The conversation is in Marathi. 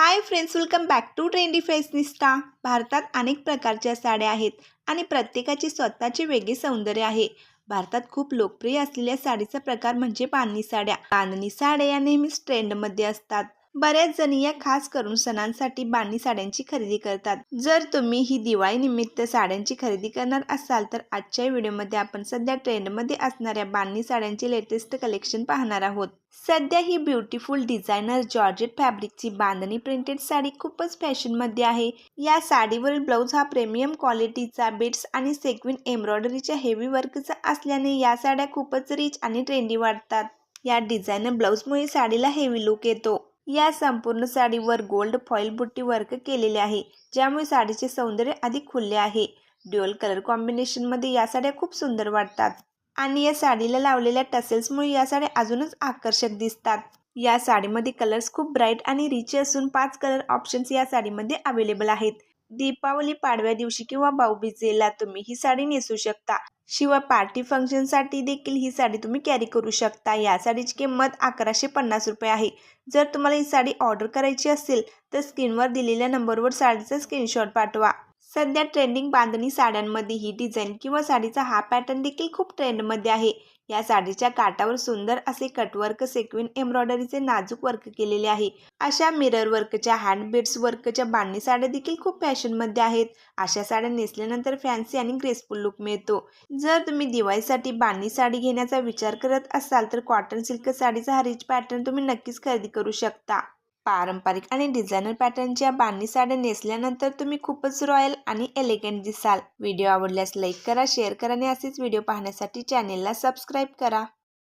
Hi friends welcome back to trendy fashionista भारतात अनेक प्रकारच्या साड्या आहेत आणि प्रत्येकाची स्वतःची वेगळी सौंदर्य आहे. भारतात खूप लोकप्रिय असलेल्या साडीचा प्रकार म्हणजे बांधणी साड्या. बांधणी साड्या या नेहमीच ट्रेंडमध्ये असतात. बऱ्याच जणी या खास करून सणांसाठी बांधणी साड्यांची खरेदी करतात. जर तुम्ही ही दिवाळी निमित्त साड्यांची खरेदी करणार असाल तर आजच्या व्हिडिओमध्ये आपण सध्या ट्रेंडमध्ये असणाऱ्या बांधणी साड्यांचे लेटेस्ट कलेक्शन पाहणार आहोत. सध्या ही ब्युटिफुल डिझायनर जॉर्जेट फॅब्रिकची बांधणी प्रिंटेड साडी खूपच फॅशनमध्ये आहे. या साडीवरील ब्लाऊज हा प्रीमियम क्वालिटीचा बीट्स आणि सेक्विन एम्ब्रॉयडरीच्या हेवी वर्कचा असल्याने या साड्या खूपच रिच आणि ट्रेंडी वाटतात. या डिझायनर ब्लाऊजमुळे साडीला हेवी लुक येतो. या संपूर्ण साडीवर गोल्ड फॉईल बुट्टी वर्क केलेले आहे. ज्यामुळे साडीचे सौंदर्य अधिक खुलले आहे. ड्युअल कलर कॉम्बिनेशनमध्ये या साड्या खूप सुंदर वाटतात. आणि या साडीला लावलेल्या टसेल्समुळे या साड्या अजूनच आकर्षक दिसतात. या साडीमध्ये कलर्स खूप ब्राईट आणि रिच असून पाच कलर ऑप्शन्स या साडीमध्ये अवेलेबल आहेत. दीपावली पाडव्या दिवशी किंवा भाऊबीजेला तुम्ही ही साडी नेसू शकता. शिवाय पार्टी फंक्शनसाठी देखील ही साडी तुम्ही कॅरी करू शकता. या साडीची किंमत अकराशे पन्नास रुपये आहे. जर तुम्हाला ही साडी ऑर्डर करायची असेल तर स्क्रीनवर दिलेल्या नंबरवर साडीचा स्क्रीनशॉट पाठवा. सध्या ट्रेंडिंग बांधणी साड्यांमध्ये ही डिझाईन किंवा साडीचा हा पॅटर्न देखील खूप ट्रेंडमध्ये आहे. या साडीच्या काठावर सुंदर असे कटवर्क सेक्विन एम्ब्रॉयडरीचे नाजूक वर्क केलेले आहे. अशा मिरर वर्कच्या हँड बीड्स वर्कच्या बांधणी साड्या देखील खूप फॅशनमध्ये आहेत. अशा साड्या नेसल्यानंतर फॅन्सी आणि ग्रेसफुल लुक मिळतो. जर तुम्ही दिवाळीसाठी बांधणी साडी घेण्याचा विचार करत असाल तर कॉटन सिल्क साडीचा हा रिच पॅटर्न तुम्ही नक्कीच खरेदी करू शकता. पारंपरिक आणि डिझायनर पॅटर्नच्या बांधणी साड्या नेसल्यानंतर तुम्ही खूपच रॉयल आणि एलिगंट दिसाल. व्हिडिओ आवडल्यास लाईक करा शेअर करा आणि असेच व्हिडिओ पाहण्यासाठी चॅनेलला सबस्क्राईब करा.